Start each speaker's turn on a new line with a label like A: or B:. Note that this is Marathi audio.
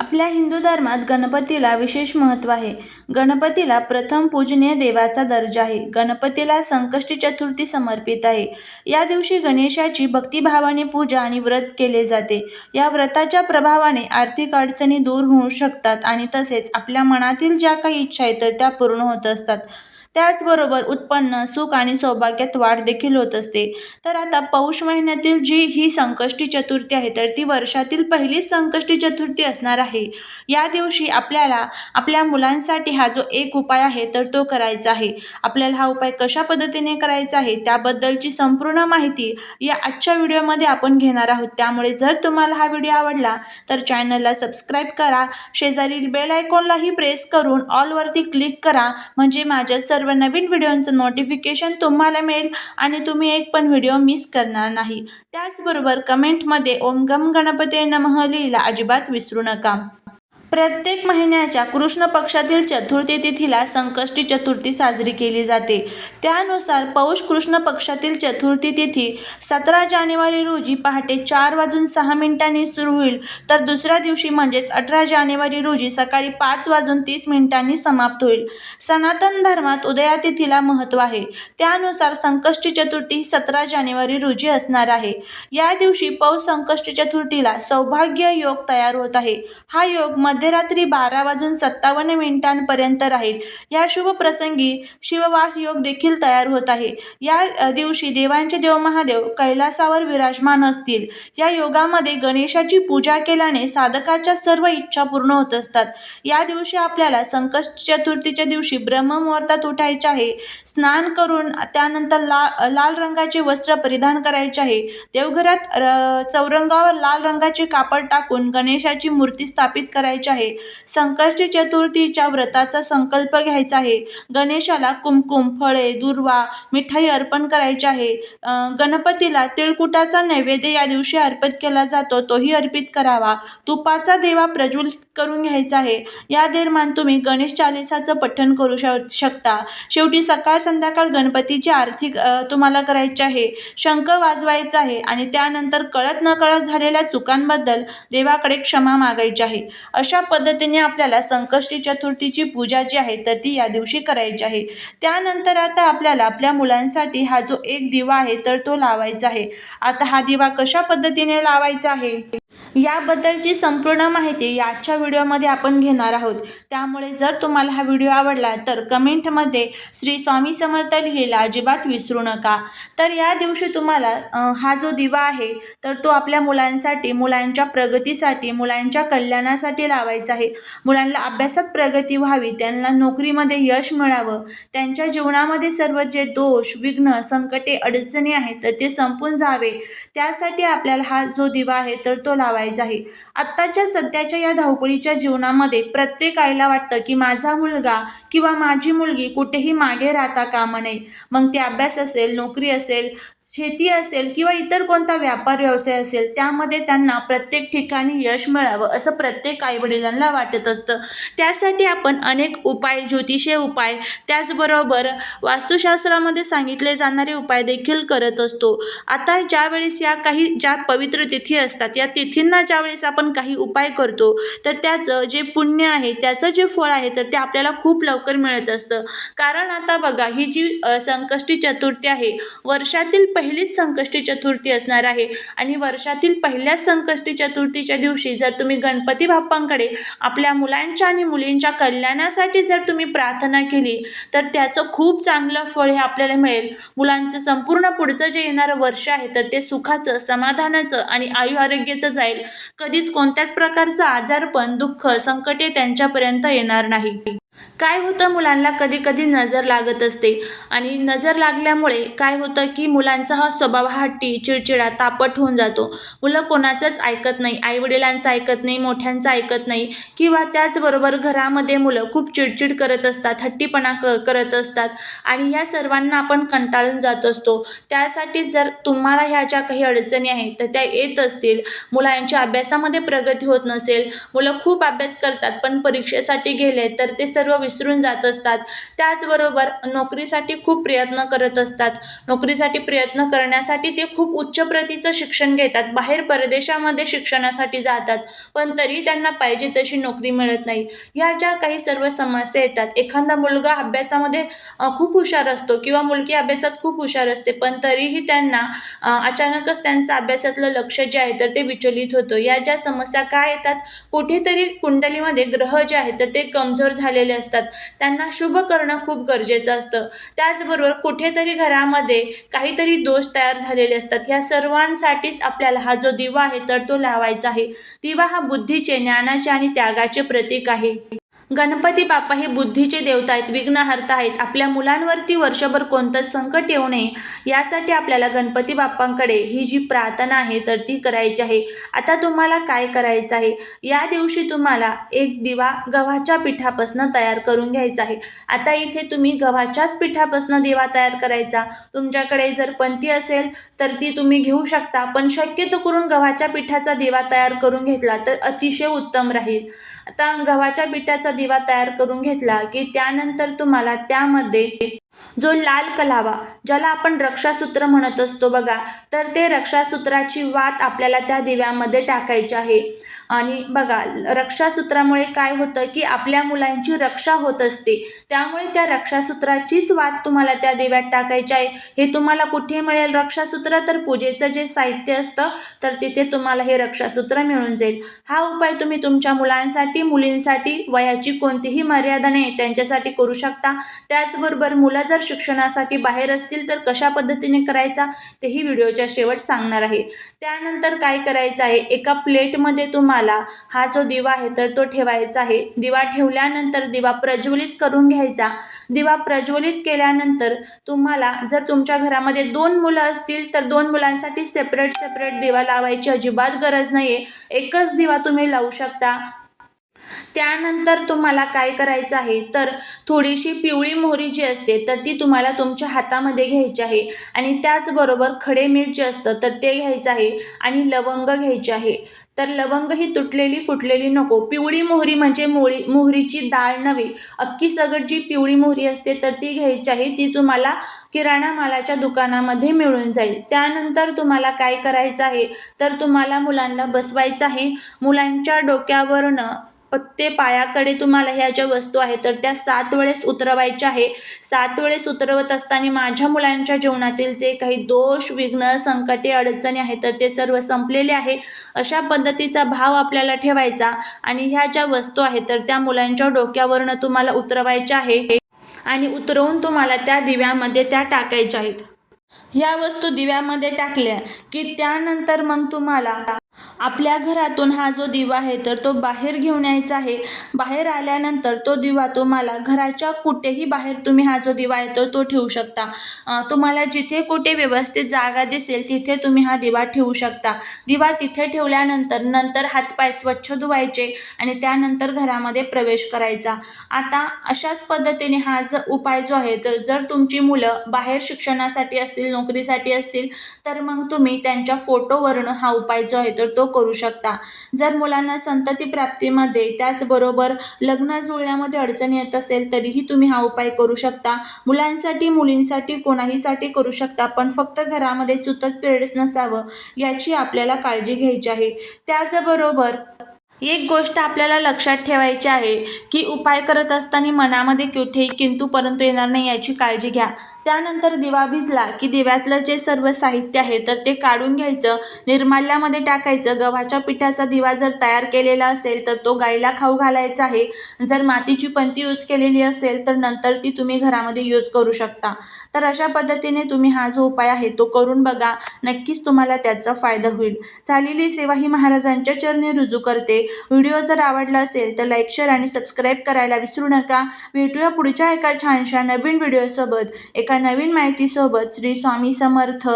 A: आपल्या हिंदू धर्मात गणपतीला विशेष महत्त्व आहे. गणपतीला प्रथम पूजनीय देवाचा दर्जा आहे. गणपतीला संकष्टी चतुर्थी समर्पित आहे. या दिवशी गणेशाची भक्तिभावाने पूजा आणि व्रत केले जाते. या व्रताच्या प्रभावाने आर्थिक अडचणी दूर होऊ शकतात आणि तसेच आपल्या मनातील ज्या काही इच्छा आहेत तर त्या पूर्ण होत असतात. त्याचबरोबर उत्पन्न, सुख आणि सौभाग्यात वाढ देखील होत असते. तर आता पौष महिन्यातील जी ही संकष्टी चतुर्थी आहे तर ती वर्षातील पहिलीच संकष्टी चतुर्थी असणार आहे. या दिवशी आपल्याला आपल्या मुलांसाठी हा जो एक उपाय आहे तर तो करायचा आहे. आपल्याला हा उपाय कशा पद्धतीने करायचा आहे त्याबद्दलची संपूर्ण माहिती या आजच्या व्हिडिओमध्ये आपण घेणार आहोत. त्यामुळे जर तुम्हाला हा व्हिडिओ आवडला तर चॅनलला सबस्क्राईब करा, शेजारील बेल आयकॉनलाही प्रेस करून ऑलवरती क्लिक करा म्हणजे माझ्या सर्व सर्व नवीन व्हिडिओंचं नोटिफिकेशन तुम्हाला मिळेल आणि तुम्ही एक पण व्हिडिओ मिस करणार नाही. त्याचबरोबर कमेंटमध्ये ओम गम गणपते नमः लिहिला अजिबात विसरू नका. प्रत्येक महिन्याच्या कृष्ण पक्षातील चतुर्थी तिथीला संकष्टी चतुर्थी साजरी केली जाते. त्यानुसार पौष कृष्ण पक्षातील चतुर्थी तिथी सतरा जानेवारी रोजी पहाटे चार वाजून सहा मिनिटांनी सुरू होईल तर दुसऱ्या दिवशी म्हणजेच अठरा जानेवारी रोजी सकाळी पाच वाजून तीस मिनिटांनी समाप्त होईल. सनातन धर्मात उदया तिथीला महत्त्व आहे. त्यानुसार संकष्टी चतुर्थी ही सतरा जानेवारी रोजी असणार आहे. या दिवशी पौष संकष्टी चतुर्थीला सौभाग्य योग तयार होत आहे. हा योग मध्यरात्री बारा वाजून सत्तावन्न मिनिटांपर्यंत राहील. या शुभ प्रसंगी शिववास योग देखील तयार होत आहे. या दिवशी देवांचे देव महादेव कैलासावर विराजमान असतील. या योगामध्ये गणेशाची पूजा केल्याने साधकाच्या सर्व इच्छा पूर्ण होत असतात. या दिवशी आपल्याला संकष्ट चतुर्थीच्या दिवशी ब्रह्ममुहूर्तात उठायचे आहे. स्नान करून त्यानंतर ला लाल रंगाचे वस्त्र परिधान करायचे आहे. देवघरात चौरंगावर लाल रंगाचे कापड टाकून गणेशाची मूर्ती स्थापित करायची आहे. संकष्टी चतुर्थीच्या व्रताचा संकल्प घ्यायचा आहे. गणेशाला कुमकुम फळे, दुर्वा मिठाई अर्पण करायची आहे. गणपतीला तिळकुटाचा नैवेद्य या दिवशी अर्पित केला जातो तोही अर्पित करावा. तुपाचा देवा प्रज्वलित करून घ्यायचा आहे. या दरम्यान तुम्ही गणेश चालीसाचं पठण करू शकता. शेवटी सकाळ संध्याकाळ गणपतीची आरती तुम्हाला करायची आहे. शंख वाजवायचं आहे आणि त्यानंतर कळत न कळत झालेल्या चुकांबद्दल देवाकडे क्षमा मागायची आहे. अशा पद्धतीने आपल्याला संकष्टी चतुर्थीची पूजा जी आहे तर ती या दिवशी करायची आहे. त्यानंतर आता आपल्याला आपल्या मुलांसाठी हा जो एक दिवा आहे तर तो लावायचा आहे. आता हा दिवा कशा पद्धतीने लावायचा आहे याबद्दलची संपूर्ण माहिती आजच्या व्हिडिओमध्ये आपण घेणार आहोत. त्यामुळे जर तुम्हाला हा व्हिडिओ आवडला तर कमेंटमध्ये श्री स्वामी समर्थ लिहायला अजिबात विसरू नका. तर या दिवशी तुम्हाला हा जो दिवा आहे तर तो आपल्या मुलांसाठी, मुलांच्या प्रगतीसाठी, मुलांच्या कल्याणासाठी लावायचा आहे. मुलांना अभ्यासात प्रगती व्हावी, त्यांना नोकरीमध्ये यश मिळावं, त्यांच्या जीवनामध्ये सर्व जे दोष, विघ्न, संकटे, अडचणी आहेत तर ते संपून जावे त्यासाठी आपल्याला हा जो दिवा आहे तर तो लावायचा आहे. आत्ताच्या सध्याच्या या धावपळीच्या जीवनामध्ये प्रत्येक आईला वाटतं की माझा मुलगा किंवा माझी मुलगी कुठेही मागे राहता कामा नये. मग ते अभ्यास असेल, नोकरी असेल, शेती असेल किंवा इतर कोणता व्यापार व्यवसाय असेल त्यामध्ये त्यांना प्रत्येक ठिकाणी यश मिळावं असं प्रत्येक आईवडिलांना वाटत असतं. त्यासाठी आपण अनेक उपाय, ज्योतिषीय उपाय, त्याचबरोबर वास्तुशास्त्रामध्ये सांगितले जाणारे उपाय देखील करत असतो. आता ज्यावेळेस या काही ज्या पवित्र तिथी असतात या तिथींना ज्यावेळेस आपण काही उपाय करतो तर त्याचं जे पुण्य आहे, त्याचं जे फळ आहे तर ते आपल्याला खूप लवकर मिळत असतं. कारण आता बघा ही जी संकष्टी चतुर्थी आहे वर्षातील पहिलीच संकष्टी चतुर्थी असणार आहे आणि वर्षातील पहिल्याच संकष्टी चतुर्थीच्या दिवशी जर तुम्ही गणपती बाप्पांकडे आपल्या मुलांच्या आणि मुलींच्या कल्याणासाठी जर तुम्ही प्रार्थना केली तर त्याचं खूप चांगलं फळ हे आपल्याला मिळेल. मुलांचं संपूर्ण पुढचं जे येणारं वर्ष आहे तर ते सुखाचं, समाधानाचं आणि आयु आरोग्याचं जाईल. कधीच कोणत्याच प्रकारचं आजारपण, दुःख, संकटे त्यांच्यापर्यंत येणार नाही. काय होतं मुलांना कधी कधी नजर लागत असते आणि नजर लागल्यामुळे काय होतं की मुलांचा हा स्वभाव हट्टी, चिडचिडा, तापट होऊन जातो. मुलं कोणाचंच ऐकत नाही. आईवडिलांचं ऐकत नाही, मोठ्यांचं ऐकत नाही किंवा त्याचबरोबर घरामध्ये मुलं खूप चिडचिड करत असतात, हट्टीपणा क करत असतात आणि या सर्वांना आपण कंटाळून जात असतो. त्यासाठी जर तुम्हाला ह्या ज्या काही अडचणी आहेत तर त्या येत असतील, मुलांच्या अभ्यासामध्ये प्रगती होत नसेल, मुलं खूप अभ्यास करतात पण परीक्षेसाठी गेले तर ते सर्व सर्व विसरून जात असतात. त्याचबरोबर नोकरीसाठी खूप प्रयत्न करत असतात. नोकरीसाठी प्रयत्न करण्यासाठी ते खूप उच्च प्रतीचं शिक्षण घेतात. बाहेर परदेशामध्ये शिक्षणासाठी जातात. पण तरी त्यांना पाहिजे तशी नोकरी मिळत नाही. ह्या ज्या काही सर्व समस्या येतात एखादा मुलगा अभ्यासामध्ये खूप हुशार असतो किंवा मुलगी अभ्यासात खूप हुशार असते पण तरीही त्यांना अचानकच त्यांचं अभ्यासातलं लक्ष जे आहे तर ते विचलित होतं. या ज्या समस्या काय येतात? कुठेतरी कुंडलीमध्ये ग्रह जे आहेत तर ते कमजोर झालेले असतात. त्यांना शुभ करणं खूप गरजेचं असतं. त्याचबरोबर कुठेतरी घरामध्ये काहीतरी दोष तयार झालेले असतात. ह्या सर्वांसाठीच आपल्याला हा जो दिवा आहे तर तो लावायचा आहे. दिवा हा बुद्धीचे ज्ञानाचे आणि त्यागाचे प्रतीक आहे. गणपती बाप्पा हे बुद्धीचे देवता आहेत विघ्नहर्ता आहेत. आपल्या मुलांवरती वर्षभर कोणतं संकट येऊ नये. यासाठी आपल्याला गणपती बाप्पांकडे ही जी प्रार्थना आहे तर ती करायची आहे. आता तुम्हाला काय करायचं आहे? या दिवशी तुम्हाला एक दिवा गव्हाच्या पिठापासून तयार करून घ्यायचा आहे. आता इथे तुम्ही गव्हाच्याच पिठापासून दिवा तयार करायचा. तुमच्याकडे जर पंथी असेल तर ती तुम्ही घेऊ शकता. पण शक्यतो करून गव्हाच्या पिठाचा दिवा तयार करून घेतला तर अतिशय उत्तम राहील. आता गव्हाच्या पिठाचा दिवा तयार करून घेतला की त्यानंतर तुम्हाला त्यामध्ये जो लाल कलावा ज्याला आपण रक्षासूत्र म्हणत असतो बघा तर ते रक्षासूत्राची वात आपल्याला त्या दिव्यामध्ये टाकायची आहे. आणि बघा रक्षासूत्रामुळे काय होतं की आपल्या मुलांची रक्षा होत असते. त्यामुळे त्या रक्षासूत्राचीच वाद तुम्हाला त्या देव्यात टाकायची आहे. हे तुम्हाला कुठे मिळेल? रक्षासूत्र तर पूजेचं जे साहित्य असतं तर तिथे तुम्हाला हे रक्षासूत्र मिळून जाईल. हा उपाय तुम्ही तुमच्या मुलांसाठी मुलींसाठी वयाची कोणतीही मर्यादा नाही त्यांच्यासाठी करू शकता. त्याचबरोबर मुलं जर शिक्षणासाठी बाहेर असतील तर कशा पद्धतीने करायचा? तेही व्हिडिओच्या शेवट सांगणार आहे. त्यानंतर काय करायचं आहे? एका प्लेटमध्ये तुम्हाला हा जो दिवा आहे तर तो ठेवायचा आहे. दिवा ठेवल्यानंतर दिवा प्रज्वलित करून घ्यायचा. दिवा प्रज्वलित केल्यानंतर तुम्हाला जर तुमच्या घरामध्ये दोन मुलं असतील तर दोन मुलांसाठी सेपरेट सेपरेट दिवा लावायची अजिबात गरज नाही आहे एकच दिवा तुम्ही लावू शकता. त्यानंतर तुम्हाला काय करायचं आहे? तर थोडीशी पिवळी मोहरी जी असते तर ती तुम्हाला तुमच्या हातामध्ये घ्यायची आहे. आणि त्याचबरोबर खडे मीठ जे असतं तर ते घ्यायचं आहे आणि लवंग घ्यायचे आहे. तर लवंग ही तुटलेली फुटलेली नको. पिवळी मोहरी म्हणजे मोळी मोहरीची डाळ नव्हे. अख्खी सगट जी पिवळी मोहरी असते तर ती घ्यायची आहे. ती तुम्हाला किराणा मालाच्या दुकानामध्ये मिळून जाईल. त्यानंतर तुम्हाला काय करायचं आहे? तर तुम्हाला मुलांना बसवायचं आहे. मुलांच्या डोक्यावरनं पत्ते पायाकडे तुम्हाला ह्या ज्या वस्तू आहेत तर त्या सात वेळेस उतरवायच्या आहे. सात वेळेस उतरवत असताना माझ्या मुलांच्या जीवनातील जे काही दोष विघ्न संकटे अडचणी आहेत तर ते सर्व संपलेले आहे. अशा पद्धतीचा भाव आपल्याला ठेवायचा आणि ह्या ज्या वस्तू आहेत तर त्या मुलांच्या डोक्यावरनं तुम्हाला उतरवायच्या आहे आणि उतरवून तुम्हाला त्या दिव्यामध्ये त्या टाकायच्या आहेत. ह्या वस्तू दिव्यामध्ये टाकल्या की त्यानंतर मग तुम्हाला आपल्या घरातून हा जो दिवा आहे तर तो बाहेर घेऊन यायचा आहे. बाहेर आल्यानंतर तो दिवा तुम्हाला घराच्या कुठेही बाहेर तुम्ही हा जो दिवा आहे तर तो ठेवू शकता. तुम्हाला जिथे कुठे व्यवस्थित जागा दिसेल तिथे तुम्ही हा दिवा ठेवू शकता. दिवा तिथे ठेवल्यानंतर नंतर हातपाय स्वच्छ धुवायचे आणि त्यानंतर घरामध्ये प्रवेश करायचा. आता अशाच पद्धतीने हा ज उपाय जो आहे तर जर तुमची मुलं बाहेर शिक्षणासाठी असतील नोकरीसाठी असतील तर मग तुम्ही त्यांच्या फोटोवरनं हा उपाय जो आहे तर तो करू शकता. जर मुलांना संतती प्राप्तीमध्ये त्याचबरोबर लग्न जुळण्यामध्ये अडचण येत असेल तरीही तुम्ही हा उपाय करू शकता. मुलांसाठी मुलींसाठी कोणाहीसाठी करू शकता पण फक्त घरामध्ये सुतक पिरियड्स नसावं याची आपल्याला काळजी घ्यायची आहे. त्याचबरोबर एक गोष्ट आपल्याला लक्षात ठेवायची आहे की उपाय करत असताना मनामध्ये कुठेही किंतू परंतु येणार नाही याची काळजी घ्या. त्यानंतर दिवा भिजला की दिव्यातलं जे सर्व साहित्य आहे तर ते काढून घ्यायचं. निर्माल्यामध्ये टाकायचं. गव्हाच्या पिठाचा दिवा जर तयार केलेला असेल तर तो गाईला खाऊ घालायचा आहे. जर मातीची पंती यूज केलेली असेल तर नंतर ती तुम्ही घरामध्ये यूज करू शकता. तर अशा पद्धतीने तुम्ही हा जो उपाय आहे तो करून बघा. नक्कीच तुम्हाला त्याचा फायदा होईल. झालेली सेवा ही महाराजांच्या चरणी रुजू करते. व्हिडिओ जर आवडला असेल तर लाईक शेअर आणि सबस्क्राईब करायला विसरू नका. भेटूया पुढच्या एका छानशा नवीन व्हिडिओसोबत. एका नवीन माहितीसोबत श्री स्वामी समर्थ